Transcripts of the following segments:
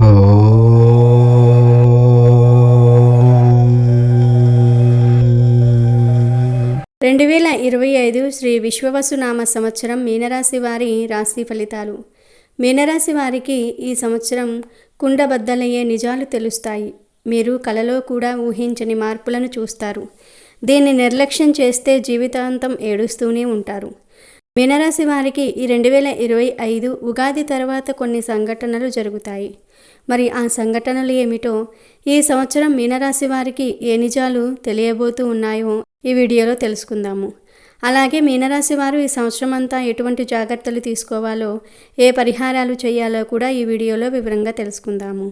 రెండు వేల ఇరవై ఐదు శ్రీ విశ్వవసునామ సంవత్సరం మీనరాశి వారి రాశి ఫలితాలు. మీనరాశి వారికి ఈ సంవత్సరం కుండబద్దలయ్యే నిజాలు తెలుస్తాయి. మీరు కలలో కూడా ఊహించని మార్పులను చూస్తారు. దీన్ని నిర్లక్ష్యం చేస్తే జీవితాంతం ఏడుస్తూనే ఉంటారు. మీనరాశి వారికి ఈ రెండు వేల ఇరవై ఐదు ఉగాది తర్వాత కొన్ని సంఘటనలు జరుగుతాయి. మరి ఆ సంఘటనలు ఏమిటో ఈ సంవత్సరం మీనరాశి వారికి ఏ నిజాలు తెలియబోతూ ఉన్నాయో ఈ వీడియోలో తెలుసుకుందాము. అలాగే మీనరాశి వారు ఈ సంవత్సరం అంతా ఎటువంటి జాగ్రత్తలు తీసుకోవాలో ఏ పరిహారాలు చేయాలో కూడా ఈ వీడియోలో వివరంగా తెలుసుకుందాము.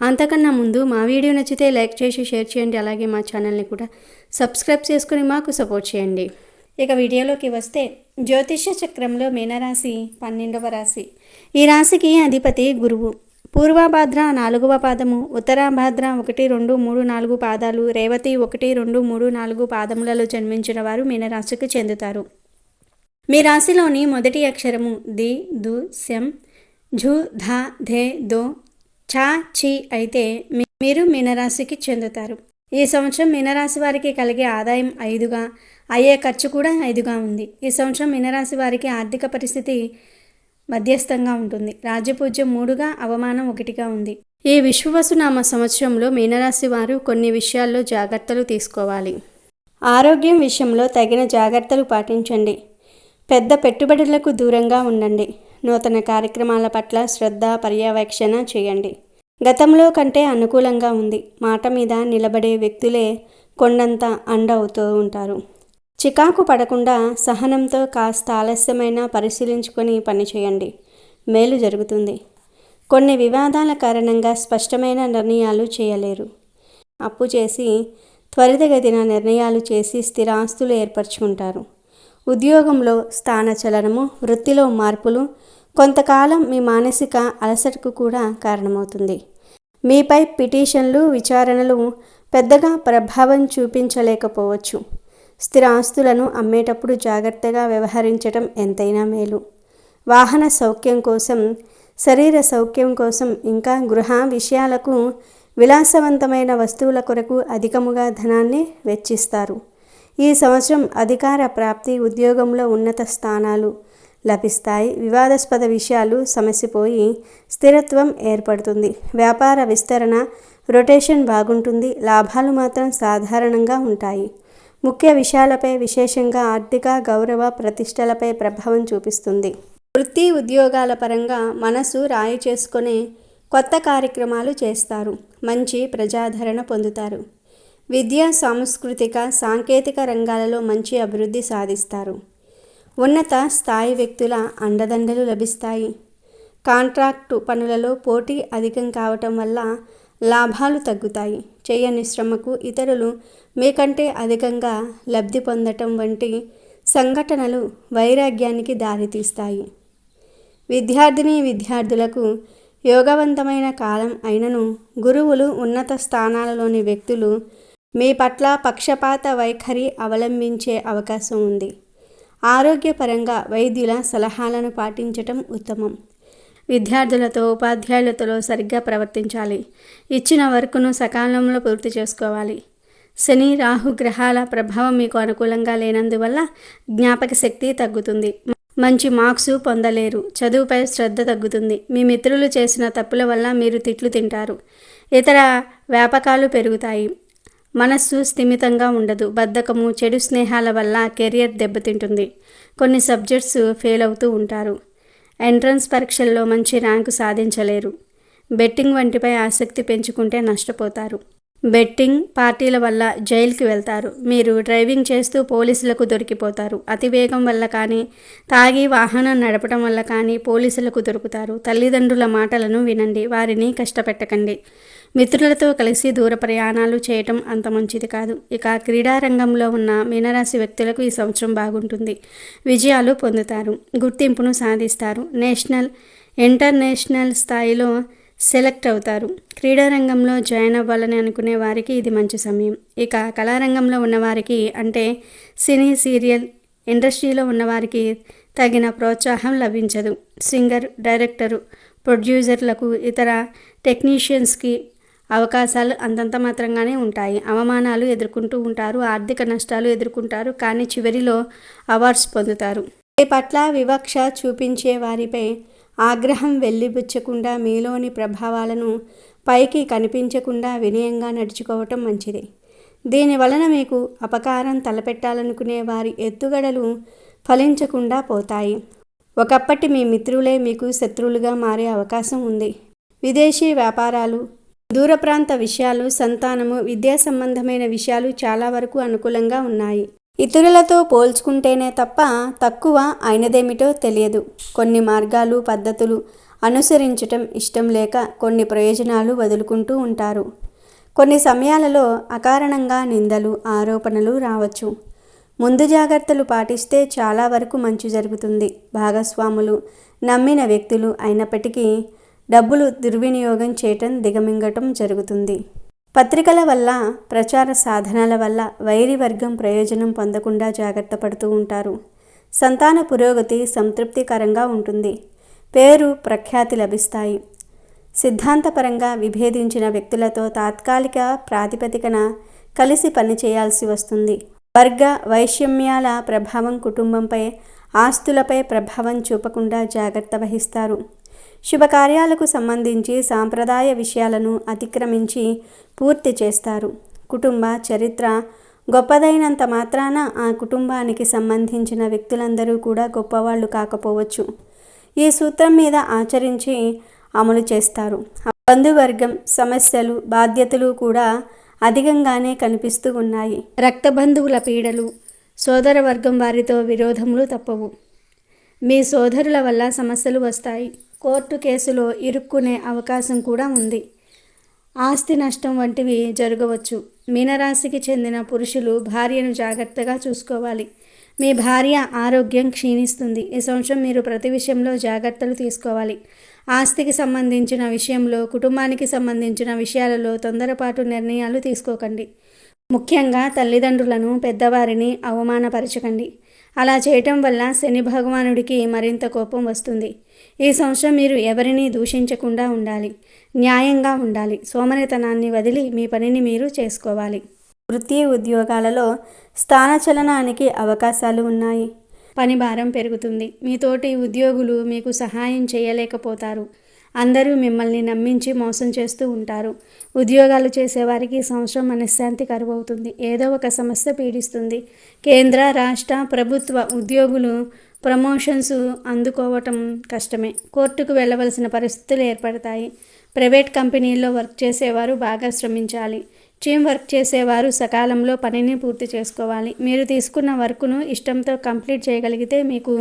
అంతకన్నా ముందు మా వీడియో నచ్చితే లైక్ చేసి షేర్ చేయండి. అలాగే మా ఛానల్ని కూడా సబ్స్క్రైబ్ చేసుకుని మాకు సపోర్ట్ చేయండి. ఇక వీడియోలోకి వస్తే జ్యోతిష్య చక్రంలో మీనరాశి పన్నెండవ రాశి. ఈ రాశికి అధిపతి గురువు. పూర్వభాద్ర నాలుగవ పాదము ఉత్తరాభాద్ర ఒకటి రెండు మూడు నాలుగు పాదాలు రేవతి ఒకటి రెండు మూడు నాలుగు పాదములలో జన్మించిన వారు మీనరాశికి చెందుతారు. మీ రాశిలోని మొదటి అక్షరము ది దు శం ఝు ధ ధే దో చా చి అయితే మీ- మీరు మీనరాశికి చెందుతారు. ఈ సంవత్సరం మీనరాశి వారికి కలిగే ఆదాయం ఐదుగా అయ్యే ఖర్చు కూడా ఐదుగా ఉంది. ఈ సంవత్సరం మీనరాశి వారికి ఆర్థిక పరిస్థితి మధ్యస్థంగా ఉంటుంది. రాజపూజ్యం మూడుగా అవమానం ఒకటిగా ఉంది. ఈ విశ్వవసునామ సంవత్సరంలో మీనరాశి వారు కొన్ని విషయాల్లో జాగ్రత్తలు తీసుకోవాలి. ఆరోగ్యం విషయంలో తగిన జాగ్రత్తలు పాటించండి. పెద్ద పెట్టుబడులకు దూరంగా ఉండండి. నూతన కార్యక్రమాల పట్ల శ్రద్ధ పర్యవేక్షణ చేయండి. గతంలో కంటే అనుకూలంగా ఉంది. మాట మీద నిలబడే వ్యక్తులే కొండంత అండ అవుతూ ఉంటారు. చికాకు పడకుండా సహనంతో కాస్త ఆలస్యమైనా పరిశీలించుకొని పనిచేయండి మేలు జరుగుతుంది. కొన్ని వివాదాల కారణంగా స్పష్టమైన నిర్ణయాలు చేయలేరు. అప్పు చేసి త్వరితగతిన నిర్ణయాలు చేసి స్థిరాస్తులు ఏర్పరచుకుంటారు. ఉద్యోగంలో స్థానచలనము వృత్తిలో మార్పులు కొంతకాలం మీ మానసిక అలసటకు కూడా కారణమవుతుంది. మీపై పిటిషన్లు విచారణలు పెద్దగా ప్రభావం చూపించలేకపోవచ్చు. స్థిరాస్తులను అమ్మేటప్పుడు జాగ్రత్తగా వ్యవహరించటం ఎంతైనా మేలు. వాహన సౌఖ్యం కోసం శరీర సౌఖ్యం కోసం ఇంకా గృహ విషయాలకు విలాసవంతమైన వస్తువుల కొరకు అధికముగా ధనాన్ని వెచ్చిస్తారు. ఈ సంవత్సరం అధికార ప్రాప్తి ఉద్యోగంలో ఉన్నత స్థానాలు లభిస్తాయి. వివాదాస్పద విషయాలు సమసిపోయి స్థిరత్వం ఏర్పడుతుంది. వ్యాపార విస్తరణ రొటేషన్ బాగుంటుంది. లాభాలు మాత్రం సాధారణంగా ఉంటాయి. ముఖ్య విషయాలపై విశేషంగా ఆర్థిక గౌరవ ప్రతిష్టలపై ప్రభావం చూపిస్తుంది. వృత్తి ఉద్యోగాల పరంగా మనసు రాయి చేసుకునే కొత్త కార్యక్రమాలు చేస్తారు. మంచి ప్రజాదరణ పొందుతారు. విద్య సాంస్కృతిక సాంకేతిక రంగాలలో మంచి అభివృద్ధి సాధిస్తారు. ఉన్నత స్థాయి వ్యక్తుల అండదండలు లభిస్తాయి. కాంట్రాక్టు పనులలో పోటీ అధికం కావటం వల్ల లాభాలు తగ్గుతాయి. చేయని శ్రమకు ఇతరులు మీకంటే అధికంగా లబ్ధి పొందటం వంటి సంఘటనలు వైరాగ్యానికి దారితీస్తాయి. విద్యార్థిని విద్యార్థులకు యోగవంతమైన కాలం అయినను గురువులు ఉన్నత స్థానాలలోని వ్యక్తులు మీ పట్ల పక్షపాత వైఖరి అవలంబించే అవకాశం ఉంది. ఆరోగ్యపరంగా వైద్యుల సలహాలను పాటించటం ఉత్తమం. విద్యార్థులతో ఉపాధ్యాయులతో సరిగ్గా ప్రవర్తించాలి. ఇచ్చిన వర్కును సకాలంలో పూర్తి చేసుకోవాలి. శని రాహు గ్రహాల ప్రభావం మీకు అనుకూలంగా లేనందువల్ల జ్ఞాపక శక్తి తగ్గుతుంది. మంచి మార్క్స్ పొందలేరు. చదువుపై శ్రద్ధ తగ్గుతుంది. మీ మిత్రులు చేసిన తప్పుల వల్ల మీరు తిట్లు తింటారు. ఇతర వ్యాపకాలు పెరుగుతాయి. మనస్సు స్థిమితంగా ఉండదు. బద్ధకము చెడు స్నేహాల వల్ల కెరియర్ దెబ్బతింటుంది. కొన్ని సబ్జెక్ట్స్ ఫెయిల్ అవుతూ ఉంటారు. ఎంట్రన్స్ పరీక్షల్లో మంచి ర్యాంకు సాధించలేరు. బెట్టింగ్ వంటిపై ఆసక్తి పెంచుకుంటే నష్టపోతారు. బెట్టింగ్ పార్టీల వల్ల జైలుకి వెళ్తారు. మీరు డ్రైవింగ్ చేస్తూ పోలీసులకు దొరికిపోతారు. అతివేగం వల్ల కానీ తాగి వాహనం నడపడం వల్ల కానీ పోలీసులకు దొరుకుతారు. తల్లిదండ్రుల మాటలను వినండి. వారిని కష్టపెట్టకండి. మిత్రులతో కలిసి దూర ప్రయాణాలు చేయటం అంత మంచిది కాదు. ఇక క్రీడారంగంలో ఉన్న మీనరాశి వ్యక్తులకు ఈ సంవత్సరం బాగుంటుంది. విజయాలు పొందుతారు. గుర్తింపును సాధిస్తారు. నేషనల్ ఇంటర్నేషనల్ స్థాయిలో సెలెక్ట్ అవుతారు. క్రీడారంగంలో జాయిన్ అవ్వాలని అనుకునే వారికి ఇది మంచి సమయం. ఇక కళారంగంలో ఉన్నవారికి అంటే సినీ సీరియల్ ఇండస్ట్రీలో ఉన్నవారికి తగిన ప్రోత్సాహం లభించదు. సింగర్ డైరెక్టరు ప్రొడ్యూసర్లకు ఇతర టెక్నీషియన్స్కి అవకాశాలు అంతంత మాత్రంగానే ఉంటాయి. అవమానాలు ఎదుర్కొంటూ ఉంటారు. ఆర్థిక నష్టాలు ఎదుర్కొంటారు. కానీ చివరిలో అవార్డ్స్ పొందుతారు. మీ పట్ల వివక్ష చూపించే వారిపై ఆగ్రహం వెళ్ళిబుచ్చకుండా మీలోని ప్రభావాలను పైకి కనిపించకుండా వినయంగా నడుచుకోవటం మంచిది. దీని వలన మీకు అపకారం తలపెట్టాలనుకునే వారి ఎత్తుగడలు ఫలించకుండా పోతాయి. ఒకప్పటి మీ మిత్రులే మీకు శత్రువులుగా మారే అవకాశం ఉంది. విదేశీ వ్యాపారాలు దూర ప్రాంత విషయాలు సంతానము విద్యా సంబంధమైన విషయాలు చాలా వరకు అనుకూలంగా ఉన్నాయి. ఇతరులతో పోల్చుకుంటేనే తప్ప తక్కువ అయినదేమిటో తెలియదు. కొన్ని మార్గాలు పద్ధతులు అనుసరించటం ఇష్టం లేక కొన్ని ప్రయోజనాలు వదులుకుంటూ ఉంటారు. కొన్ని సమయాలలో అకారణంగా నిందలు ఆరోపణలు రావచ్చు. ముందు జాగ్రత్తలు పాటిస్తే చాలా వరకు మంచి జరుగుతుంది. భాగస్వాములు నమ్మిన వ్యక్తులు అయినప్పటికీ డబ్బులు దుర్వినియోగం చేయటం దిగమింగటం జరుగుతుంది. పత్రికల వల్ల ప్రచార సాధనాల వల్ల వైరి వర్గం ప్రయోజనం పొందకుండా జాగ్రత్త పడుతూ ఉంటారు. సంతాన పురోగతి సంతృప్తికరంగా ఉంటుంది. పేరు ప్రఖ్యాతి లభిస్తాయి. సిద్ధాంతపరంగా విభేదించిన వ్యక్తులతో తాత్కాలిక ప్రాతిపదికన కలిసి పనిచేయాల్సి వస్తుంది. వర్గ వైషమ్యాల ప్రభావం కుటుంబంపై ఆస్తులపై ప్రభావం చూపకుండా జాగ్రత్త వహిస్తారు. శుభకార్యాలకు సంబంధించి సాంప్రదాయ విషయాలను అతిక్రమించి పూర్తి చేస్తారు. కుటుంబ చరిత్ర గొప్పదైనంత మాత్రాన ఆ కుటుంబానికి సంబంధించిన వ్యక్తులందరూ కూడా గొప్పవాళ్ళు కాకపోవచ్చు. ఈ సూత్రం మీద ఆచరించి అమలు చేస్తారు. బంధువర్గం సమస్యలు బాధ్యతలు కూడా అధికంగానే కనిపిస్తూ ఉన్నాయి. రక్త బంధువుల పీడలు సోదరవర్గం వారితో విరోధములు తప్పవు. మీ సోదరుల వల్ల సమస్యలు వస్తాయి. కోర్టు కేసులో ఇరుక్కునే అవకాశం కూడా ఉంది. ఆస్తి నష్టం వంటివి జరగవచ్చు. మీనరాశికి చెందిన పురుషులు భార్యను జాగ్రత్తగా చూసుకోవాలి. మీ భార్య ఆరోగ్యం క్షీణిస్తుంది. ఈ సంవత్సరం మీరు ప్రతి విషయంలో జాగ్రత్తలు తీసుకోవాలి. ఆస్తికి సంబంధించిన విషయంలో కుటుంబానికి సంబంధించిన విషయాలలో తొందరపాటు నిర్ణయాలు తీసుకోకండి. ముఖ్యంగా తల్లిదండ్రులను పెద్దవారిని అవమానపరచకండి. అలా చేయటం వల్ల శని భగవానుడికి మరింత కోపం వస్తుంది. ఈ సంవత్సరం మీరు ఎవరిని దూషించకుండా ఉండాలి. న్యాయంగా ఉండాలి. సోమరితనాన్ని వదిలి మీ పనిని మీరు చేసుకోవాలి. వృత్తి ఉద్యోగాలలో స్థానచలనానికి అవకాశాలు ఉన్నాయి. పని భారం పెరుగుతుంది. మీతోటి ఉద్యోగులు మీకు సహాయం చేయలేకపోతారు. అందరూ మిమ్మల్ని నమ్మించి మోసం చేస్తూ ఉంటారు. ఉద్యోగాలు చేసేవారికి సంవత్సరం మనశ్శాంతి కరువవుతుంది. ఏదో ఒక సమస్య పీడిస్తుంది. కేంద్ర రాష్ట్ర ప్రభుత్వ ఉద్యోగులు ప్రమోషన్స్ అందుకోవటం కష్టమే. కోర్టుకు వెళ్ళవలసిన పరిస్థితులు ఏర్పడతాయి. ప్రైవేట్ కంపెనీల్లో వర్క్ చేసేవారు బాగా శ్రమించాలి. టీం వర్క్ చేసేవారు. సకాలంలో పనిని పూర్తి చేసుకోవాలి. మీరు తీసుకున్న వర్క్ను ఇష్టంతో కంప్లీట్ చేయగలిగితే మీకు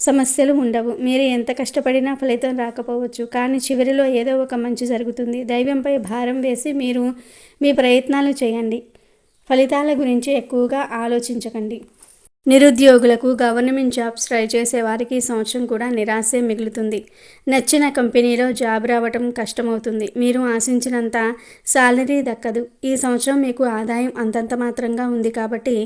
సమస్యలు ఉండవు. మీరు ఎంత కష్టపడినా ఫలితం రాకపోవచ్చు. కానీ చివరిలో ఏదో ఒక మంచి జరుగుతుంది. దైవంపై భారం వేసి మీరు మీ ప్రయత్నాలు చేయండి. ఫలితాల గురించి ఎక్కువగా ఆలోచించకండి. నిరుద్యోగులకు గవర్నమెంట్ జాబ్స్ ట్రై చేసే వారికి ఈ సంవత్సరం కూడా నిరాశే మిగులుతుంది. నచ్చిన కంపెనీలో జాబ్ రావటం కష్టమవుతుంది. మీరు ఆశించినంత సాలరీ దక్కదు. ఈ సంవత్సరం మీకు ఆదాయం అంతంత మాత్రంగా ఉంది కాబట్టి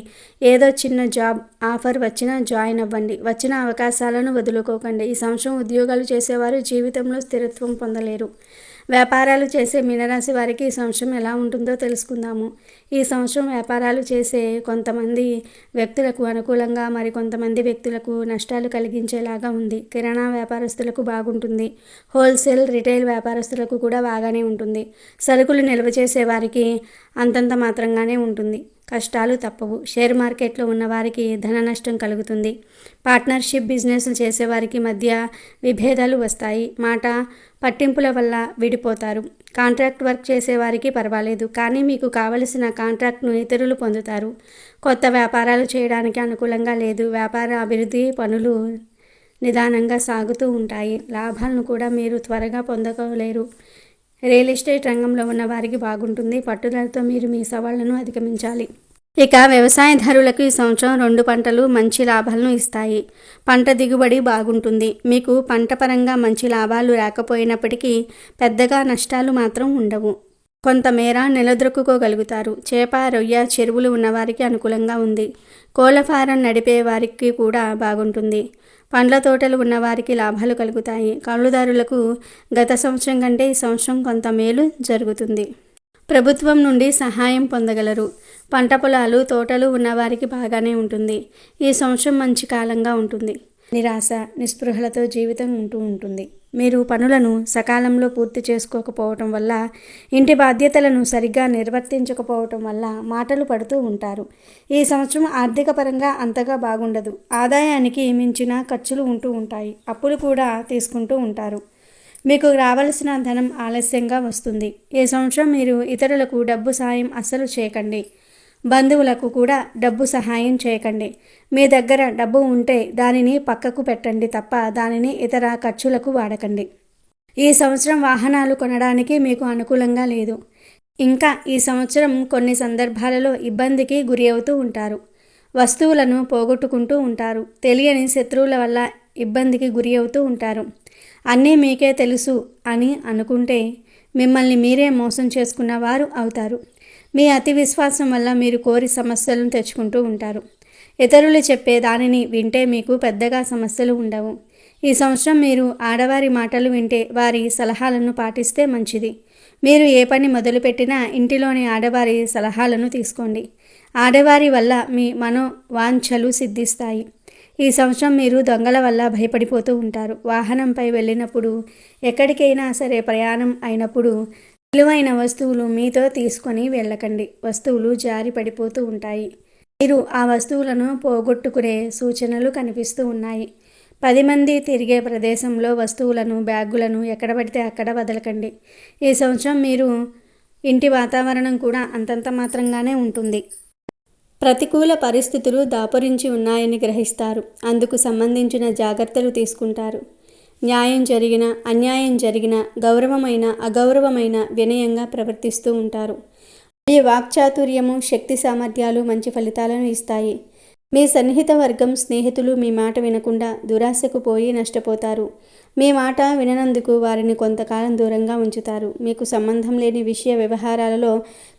ఏదో చిన్న జాబ్ ఆఫర్ వచ్చినా జాయిన్ అవ్వండి. వచ్చిన అవకాశాలను వదులుకోకండి. ఈ సంవత్సరం ఉద్యోగాలు చేసేవారు జీవితంలో స్థిరత్వం పొందలేరు. వ్యాపారాలు చేసే మీనరాశి వారికి ఈ సంవత్సరం ఎలా ఉంటుందో తెలుసుకుందాము. ఈ సంవత్సరం వ్యాపారాలు చేసే కొంతమంది వ్యక్తులకు అనుకూలంగా మరి కొంతమంది వ్యక్తులకు నష్టాలు కలిగించేలాగా ఉంది. కిరాణా వ్యాపారస్తులకు బాగుంటుంది. హోల్సేల్ రిటైల్ వ్యాపారస్తులకు కూడా బాగానే ఉంటుంది. సరుకులు నిల్వ చేసే వారికి అంతంత మాత్రంగానే ఉంటుంది. కష్టాలు తప్పవు. షేర్ మార్కెట్లో ఉన్నవారికి ధన నష్టం కలుగుతుంది. పార్ట్నర్షిప్ బిజినెస్లు చేసేవారికి మధ్య విభేదాలు వస్తాయి. మాట పట్టింపుల వల్ల విడిపోతారు. కాంట్రాక్ట్ వర్క్ చేసేవారికి పర్వాలేదు. కానీ మీకు కావలసిన కాంట్రాక్ట్ను ఇతరులు పొందుతారు. కొత్త వ్యాపారాలు చేయడానికి అనుకూలంగా లేదు. వ్యాపార అభివృద్ధి పనులు నిదానంగా సాగుతూ ఉంటాయి. లాభాలను కూడా మీరు త్వరగా పొందలేరు. రియల్ ఎస్టేట్ రంగంలో ఉన్న వారికి బాగుంటుంది. పట్టుదలతో మీరు మీ సవాళ్ళను అధిగమించాలి. ఇక వ్యవసాయదారులకు ఈ సంవత్సరం రెండు పంటలు మంచి లాభాలను ఇస్తాయి. పంట దిగుబడి బాగుంటుంది. మీకు పంట పరంగా మంచి లాభాలు రాకపోయినప్పటికీ పెద్దగా నష్టాలు మాత్రం ఉండవు. కొంతమేర నిలదొక్కుకోగలుగుతారు చేప రొయ్య చెరువులు ఉన్నవారికి అనుకూలంగా ఉంది. కోళ్ళ ఫారం నడిపే వారికి కూడా బాగుంటుంది. పండ్ల తోటలు ఉన్నవారికి లాభాలు కలుగుతాయి. కౌలుదారులకు గత సంవత్సరం కంటే ఈ సంవత్సరం కొంత మేలు జరుగుతుంది. ప్రభుత్వం నుండి సహాయం పొందగలరు. పంట పొలాలు తోటలు ఉన్నవారికి బాగానే ఉంటుంది. ఈ సంవత్సరం మంచి కాలంగా ఉంటుంది. నిరాశ నిస్పృహలతో జీవితం ఉంటూ ఉంటుంది. మీరు పనులను సకాలంలో పూర్తి చేసుకోకపోవటం వల్ల ఇంటి బాధ్యతలను సరిగ్గా నిర్వర్తించకపోవటం వల్ల మాటలు పడుతూ ఉంటారు. ఈ సంవత్సరం ఆర్థిక పరంగా అంతగా బాగుండదు. ఆదాయానికి మించిన ఖర్చులు ఉంటూ ఉంటాయి. అప్పులు కూడా తీసుకుంటూ ఉంటారు. మీకు రావలసిన ధనం ఆలస్యంగా వస్తుంది. ఈ సంవత్సరం మీరు ఇతరులకు డబ్బు సాయం అస్సలు చేయకండి. బంధువులకు కూడా డబ్బు సహాయం చేయకండి. మీ దగ్గర డబ్బు ఉంటే దానిని పక్కకు పెట్టండి తప్ప దానిని ఇతర ఖర్చులకు వాడకండి. ఈ సంవత్సరం వాహనాలు కొనడానికి మీకు అనుకూలంగా లేదు. ఇంకా ఈ సంవత్సరం కొన్ని సందర్భాలలో ఇబ్బందికి గురి అవుతూ ఉంటారు. వస్తువులను పోగొట్టుకుంటూ ఉంటారు. తెలియని శత్రువుల వల్ల ఇబ్బందికి గురి అవుతూ ఉంటారు. అన్నీ మీకే తెలుసు అని అనుకుంటే మిమ్మల్ని మీరే మోసం చేసుకున్న వారు అవుతారు. మీ అతి విశ్వాసం వల్ల మీరు కోరి సమస్యలను తెచ్చుకుంటూ ఉంటారు. ఇతరులు చెప్పే దానిని వింటే మీకు పెద్దగా సమస్యలు ఉండవు. ఈ సంవత్సరం మీరు ఆడవారి మాటలు వింటే వారి సలహాలను పాటిస్తే మంచిది. మీరు ఏ పని మొదలుపెట్టినా ఇంటిలోని ఆడవారి సలహాలను తీసుకోండి. ఆడవారి వల్ల మీ మనోవాంఛలు సిద్ధిస్తాయి. ఈ సంవత్సరం మీరు దొంగల వల్ల భయపడిపోతూ ఉంటారు. వాహనంపై వెళ్ళినప్పుడు ఎక్కడికైనా సరే ప్రయాణం అయినప్పుడు విలువైన వస్తువులు మీతో తీసుకొని వెళ్ళకండి. వస్తువులు జారి పడిపోతూ ఉంటాయి. మీరు ఆ వస్తువులను పోగొట్టుకునే సూచనలు కనిపిస్తూ ఉన్నాయి. పది మంది తిరిగే ప్రదేశంలో వస్తువులను బ్యాగులను ఎక్కడ పడితే అక్కడ వదలకండి. ఈ సంవత్సరం మీరు ఇంటి వాతావరణం కూడా అంతంత మాత్రంగానే ఉంటుంది. ప్రతికూల పరిస్థితులు దాపురించి ఉన్నాయని గ్రహిస్తారు. అందుకు సంబంధించిన జాగ్రత్తలు తీసుకుంటారు. న్యాయం జరిగిన అన్యాయం జరిగిన గౌరవమైన అగౌరవమైన వినయంగా ప్రవర్తిస్తూ ఉంటారు. ఈ వాక్చాతుర్యము శక్తి సామర్థ్యాలు మంచి ఫలితాలను ఇస్తాయి. మీ సన్నిహిత వర్గం స్నేహితులు మీ మాట వినకుండా దురాశకు పోయి నష్టపోతారు. మీ మాట విననందుకు వారిని కొంతకాలం దూరంగా ఉంచుతారు. మీకు సంబంధం లేని విషయ వ్యవహారాలలో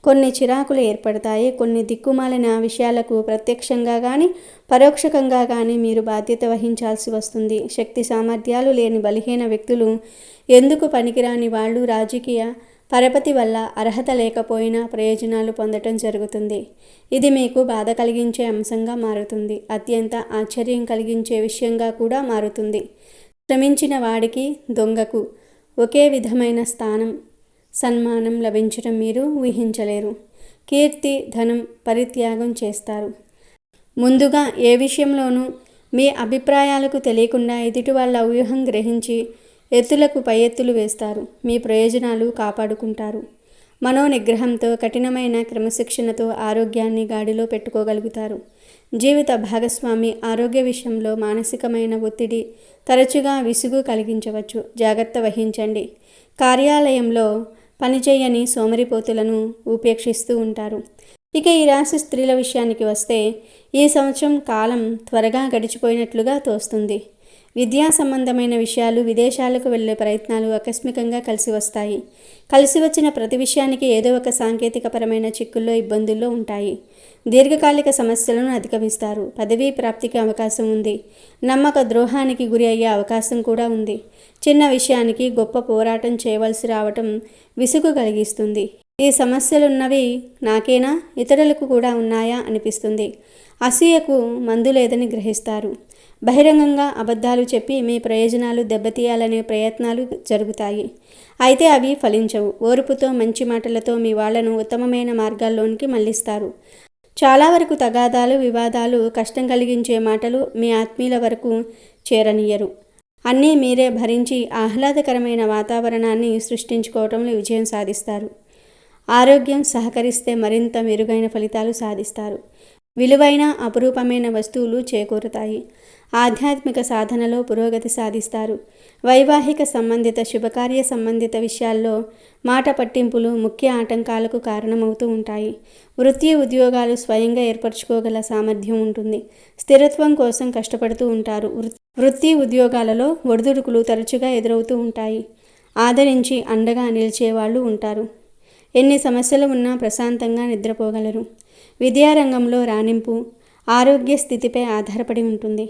కొన్ని చిరాకులు ఏర్పడతాయి. కొన్ని దిక్కుమాలిన విషయాలకు ప్రత్యక్షంగా కానీ పరోక్షకంగా కానీ మీరు బాధ్యత వహించాల్సి వస్తుంది. శక్తి సామర్థ్యాలు లేని బలహీన వ్యక్తులు ఎందుకు పనికిరాని వాళ్ళు? రాజకీయ పరపతి వల్ల అర్హత లేకపోయినా ప్రయోజనాలు పొందటం జరుగుతుంది. ఇది మీకు బాధ కలిగించే అంశంగా మారుతుంది. అత్యంత ఆశ్చర్యం కలిగించే విషయంగా కూడా మారుతుంది. శ్రమించిన వాడికి దొంగకు ఒకే విధమైన స్థానం సన్మానం లభించడం మీరు ఊహించలేరు. కీర్తి ధనం పరిత్యాగం చేస్తారు. ముందుగా ఏ విషయంలోనూ మీ అభిప్రాయాలకు తెలియకుండా ఎదుటి వాళ్ళ వ్యూహం గ్రహించి ఎత్తులకు పై ఎత్తులు వేస్తారు. మీ ప్రయోజనాలు కాపాడుకుంటారు. మనోనిగ్రహంతో కఠినమైన క్రమశిక్షణతో ఆరోగ్యాన్ని గాడిలో పెట్టుకోగలుగుతారు. జీవిత భాగస్వామి ఆరోగ్య విషయంలో మానసికమైన ఒత్తిడి తరచుగా విసుగు కలిగించవచ్చు. జాగ్రత్త వహించండి. కార్యాలయంలో పనిచేయని సోమరిపోతులను ఉపేక్షిస్తూ ఉంటారు. ఇక ఈ రాశి స్త్రీల విషయానికి వస్తే ఈ సంవత్సరం కాలం త్వరగా గడిచిపోయినట్లుగా తోస్తుంది. విద్యా సంబంధమైన విషయాలు విదేశాలకు వెళ్ళే ప్రయత్నాలు ఆకస్మికంగా కలిసి వస్తాయి. కలిసి వచ్చిన ప్రతి విషయానికి ఏదో ఒక సాంకేతికపరమైన చిక్కుల్లో ఇబ్బందుల్లో ఉంటాయి. దీర్ఘకాలిక సమస్యలను అధిగమిస్తారు. పదవీ ప్రాప్తికి అవకాశం ఉంది. నమ్మక ద్రోహానికి గురి అయ్యే అవకాశం కూడా ఉంది. చిన్న విషయానికి గొప్ప పోరాటం చేయవలసి రావటం విసుగు కలిగిస్తుంది. ఈ సమస్యలున్నవి నాకేనా? ఇతరులకు కూడా ఉన్నాయా? అనిపిస్తుంది. అసూయకు మందు లేదని గ్రహిస్తారు. బహిరంగంగా అబద్ధాలు చెప్పి మీ ప్రయోజనాలు దెబ్బతీయాలనే ప్రయత్నాలు జరుగుతాయి. అయితే అవి ఫలించవు. ఓర్పుతో మంచి మాటలతో మీ వాళ్ళను ఉత్తమమైన మార్గాల్లోనికి మళ్ళిస్తారు. చాలా వరకు తగాదాలు వివాదాలు కష్టం కలిగించే మాటలు మీ ఆత్మీయుల వరకు చేరనీయరు. అన్నీ మీరే భరించి ఆహ్లాదకరమైన వాతావరణాన్ని సృష్టించుకోవటంలో విజయం సాధిస్తారు. ఆరోగ్యం సహకరిస్తే మరింత మెరుగైన ఫలితాలు సాధిస్తారు. విలువైన అపురూపమైన వస్తువులు చేకూరుతాయి. ఆధ్యాత్మిక సాధనలో పురోగతి సాధిస్తారు. వైవాహిక సంబంధిత శుభకార్య సంబంధిత విషయాల్లో మాట పట్టింపులు ముఖ్య ఆటంకాలకు కారణమవుతూ ఉంటాయి. వృత్తి ఉద్యోగాలు స్వయంగా ఏర్పరచుకోగల సామర్థ్యం ఉంటుంది. స్థిరత్వం కోసం కష్టపడుతూ ఉంటారు. వృత్తి ఉద్యోగాలలో ఒడిదుడుకులు తరచుగా ఎదురవుతూ ఉంటాయి. ఆదరించి అండగా నిలిచేవాళ్ళు ఉంటారు. ఎన్ని సమస్యలు ఉన్నా ప్రశాంతంగా నిద్రపోగలరు. విద్యారంగంలో రాణింపు ఆరోగ్య స్థితిపై ఆధారపడి ఉంటుంది.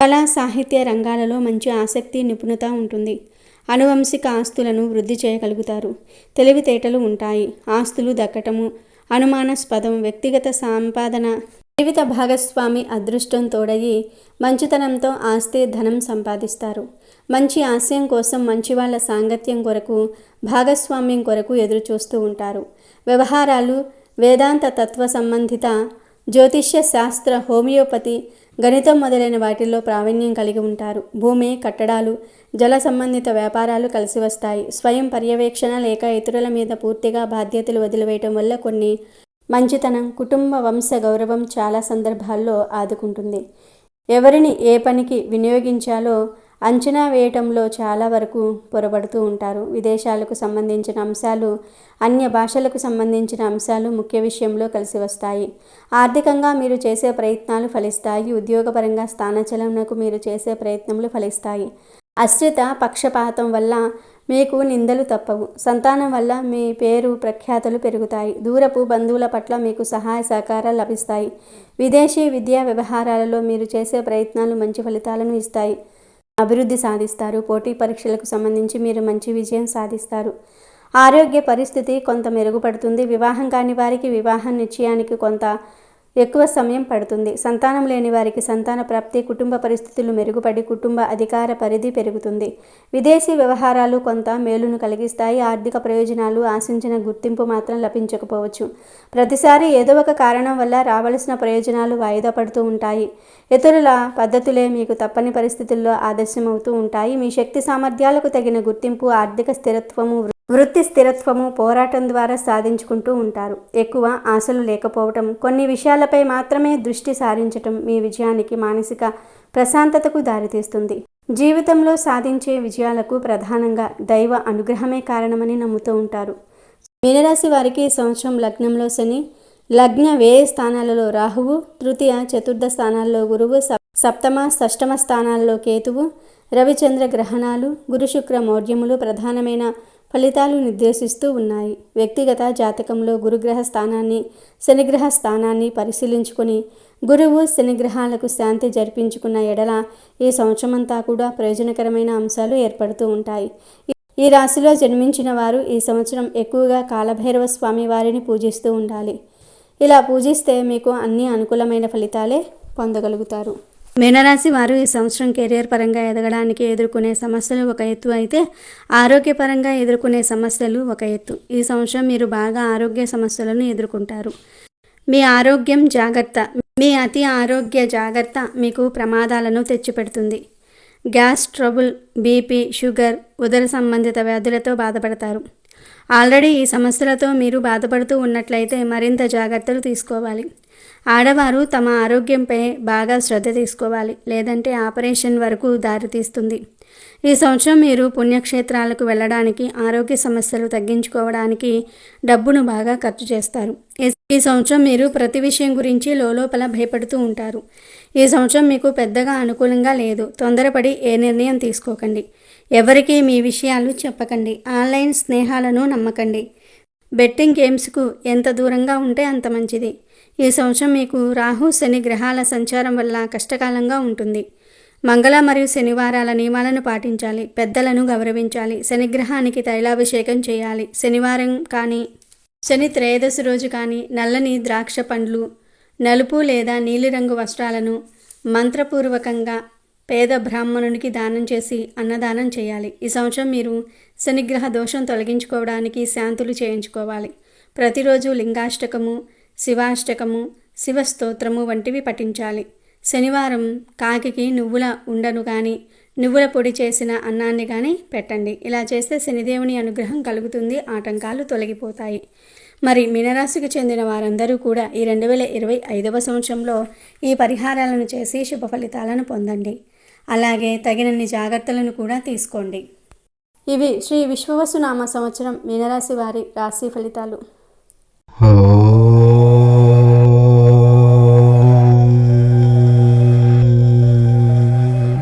కళా సాహిత్య రంగాలలో మంచి ఆసక్తి నిపుణత ఉంటుంది. అనువంశిక ఆస్తులను వృద్ధి చేయగలుగుతారు. తెలివితేటలు ఉంటాయి. ఆస్తులు దక్కటము అనుమానాస్పదం వ్యక్తిగత సంపాదన జీవిత భాగస్వామి అదృష్టం తోడయి మంచితనంతో ఆస్తి ధనం సంపాదిస్తారు. మంచి ఆశయం కోసం మంచి వాళ్ళ సాంగత్యం కొరకు భాగస్వామ్యం కొరకు ఎదురు చూస్తూ ఉంటారు. వ్యవహారాలు వేదాంత తత్వ సంబంధిత జ్యోతిష్య శాస్త్ర హోమియోపతి గణితం మొదలైన వాటిల్లో ప్రావీణ్యం కలిగి ఉంటారు. భూమి కట్టడాలు జల సంబంధిత వ్యాపారాలు కలిసి వస్తాయి. స్వయం పర్యవేక్షణ లేక ఇతరుల మీద పూర్తిగా బాధ్యతలు వదిలివేయటం వల్ల కొన్ని మంచితనం కుటుంబ వంశ గౌరవం చాలా సందర్భాల్లో ఆదుకుంటుంది. ఎవరిని ఏ పనికి వినియోగించాలో అంచనా వేయటంలో చాలా వరకు పొరబడుతూ ఉంటారు. విదేశాలకు సంబంధించిన అంశాలు అన్య భాషలకు సంబంధించిన అంశాలు ముఖ్య విషయంలో కలిసి వస్తాయి. ఆర్థికంగా మీరు చేసే ప్రయత్నాలు ఫలిస్తాయి. ఉద్యోగపరంగా స్థానచలనకు మీరు చేసే ప్రయత్నములు ఫలిస్తాయి. అశ్రిత పక్షపాతం వల్ల మీకు నిందలు తప్పవు. సంతానం వల్ల మీ పేరు ప్రఖ్యాతలు పెరుగుతాయి. దూరపు బంధువుల పట్ల మీకు సహాయ సహకారాలు లభిస్తాయి. విదేశీ విద్యా వ్యవహారాలలో మీరు చేసే ప్రయత్నాలు మంచి ఫలితాలను ఇస్తాయి. అభివృద్ధి సాధిస్తారు. పోటీ పరీక్షలకు సంబంధించి మీరు మంచి విజయం సాధిస్తారు. ఆరోగ్య పరిస్థితి కొంత మెరుగుపడుతుంది. వివాహం కాని వారికి వివాహం నిశ్చయానికి కొంత ఎక్కువ సమయం పడుతుంది. సంతానం లేని వారికి సంతాన ప్రాప్తి కుటుంబ పరిస్థితులు మెరుగుపడి కుటుంబ అధికార పరిధి పెరుగుతుంది. విదేశీ వ్యవహారాలు కొంత మేలును కలిగిస్తాయి. ఆర్థిక ప్రయోజనాలు ఆశించిన గుర్తింపు మాత్రం లభించకపోవచ్చు. ప్రతిసారి ఏదో ఒక కారణం వల్ల రావలసిన ప్రయోజనాలు వాయిదా పడుతూ ఉంటాయి. ఇతరుల పద్ధతులే మీకు తప్పని పరిస్థితుల్లో ఆదర్శమవుతూ ఉంటాయి. మీ శక్తి సామర్థ్యాలకు తగిన గుర్తింపు ఆర్థిక స్థిరత్వము వృత్తి స్థిరత్వము పోరాటం ద్వారా సాధించుకుంటూ ఉంటారు. ఎక్కువ ఆశలు లేకపోవటం కొన్ని విషయాలపై మాత్రమే దృష్టి సారించటం మీ విజయానికి మానసిక ప్రశాంతతకు దారితీస్తుంది. జీవితంలో సాధించే విజయాలకు ప్రధానంగా దైవ అనుగ్రహమే కారణమని నమ్ముతూ ఉంటారు. మీనరాశి వారికి సంవత్సరం లగ్నంలో శని లగ్న వ్యయ స్థానాలలో రాహువు తృతీయ చతుర్థ స్థానాల్లో గురువు సప్తమ షష్టమ స్థానాల్లో కేతువు రవిచంద్ర గ్రహణాలు గురు శుక్ర మౌర్యములు ప్రధానమైన ఫలితాలు నిర్దేశిస్తూ ఉన్నాయి. వ్యక్తిగత జాతకంలో గురుగ్రహ స్థానాన్ని శనిగ్రహ స్థానాన్ని పరిశీలించుకొని గురువు శనిగ్రహాలకు శాంతి జరిపించుకున్న ఎడల ఈ సంవత్సరమంతా కూడా ప్రయోజనకరమైన అంశాలు ఏర్పడుతూ ఉంటాయి. ఈ- ఈ రాశిలో జన్మించిన వారు ఈ సంవత్సరం ఎక్కువగా కాలభైరవ స్వామి వారిని పూజిస్తూ ఉండాలి. ఇలా పూజిస్తే మీకు అన్ని అనుకూలమైన ఫలితాలే పొందగలుగుతారు. మీనరాశి వారు ఈ సంవత్సరం కెరియర్ పరంగా ఎదగడానికి ఎదుర్కొనే సమస్యలు ఒక ఎత్తు అయితే ఆరోగ్యపరంగా ఎదుర్కొనే సమస్యలు ఒక ఎత్తు. ఈ సంవత్సరం మీరు బాగా ఆరోగ్య సమస్యలను ఎదుర్కొంటారు. మీ ఆరోగ్యం జాగ్రత్త. మీ అతి ఆరోగ్య జాగ్రత్త మీకు ప్రమాదాలను తెచ్చిపెడుతుంది. గ్యాస్ ట్రబుల్ బీపీ షుగర్ ఉదర సంబంధిత వ్యాధులతో బాధపడతారు. ఆల్రెడీ ఈ సమస్యలతో మీరు బాధపడుతూ ఉన్నట్లయితే మరింత జాగ్రత్తలు తీసుకోవాలి. ఆడవారు తమ ఆరోగ్యంపై బాగా శ్రద్ధ తీసుకోవాలి లేదంటే ఆపరేషన్ వరకు దారితీస్తుంది. ఈ సంవత్సరం మీరు పుణ్యక్షేత్రాలకు వెళ్ళడానికి ఆరోగ్య సమస్యలు తగ్గించుకోవడానికి డబ్బును బాగా ఖర్చు చేస్తారు. ఈ- సంవత్సరం మీరు ప్రతి విషయం గురించి లోపల భయపడుతూ ఉంటారు. ఈ సంవత్సరం మీకు పెద్దగా అనుకూలంగా లేదు. తొందరపడి ఏ నిర్ణయం తీసుకోకండి. ఎవరికీ మీ విషయాలు చెప్పకండి. ఆన్లైన్ స్నేహాలను నమ్మకండి. బెట్టింగ్ గేమ్స్కు ఎంత దూరంగా ఉంటే అంత మంచిది. ఈ సంవత్సరం మీకు రాహు శని గ్రహాల సంచారం వల్ల కష్టకాలంగా ఉంటుంది. మంగళ మరియు శనివారాల నియమాలను పాటించాలి. పెద్దలను గౌరవించాలి. శనిగ్రహానికి తైలాభిషేకం చేయాలి. శనివారం కానీ శని త్రయోదశి రోజు కానీ నల్లని ద్రాక్ష పండ్లు నలుపు లేదా నీలిరంగు వస్త్రాలను మంత్రపూర్వకంగా పేద బ్రాహ్మణునికి దానం చేసి అన్నదానం చేయాలి. ఈ సంవత్సరం మీరు శనిగ్రహ దోషం తొలగించుకోవడానికి శాంతులు చేయించుకోవాలి. ప్రతిరోజు లింగాష్టకము శివాష్టకము శివస్తోత్రము వంటివి పఠించాలి. శనివారం కాకికి నువ్వుల ఉండను కానీ నువ్వుల పొడి చేసిన అన్నాన్ని కానీ పెట్టండి. ఇలా చేస్తే శనిదేవుని అనుగ్రహం కలుగుతుంది ఆటంకాలు తొలగిపోతాయి. మరి మీనరాశికి చెందిన వారందరూ కూడా ఈ రెండు వేల ఇరవై ఐదవ సంవత్సరంలో ఈ పరిహారాలను చేసి శుభ ఫలితాలను పొందండి. అలాగే తగినన్ని జాగ్రత్తలను కూడా తీసుకోండి. ఇవి శ్రీ విశ్వవసునామ సంవత్సరం మీనరాశి వారి రాశి ఫలితాలు.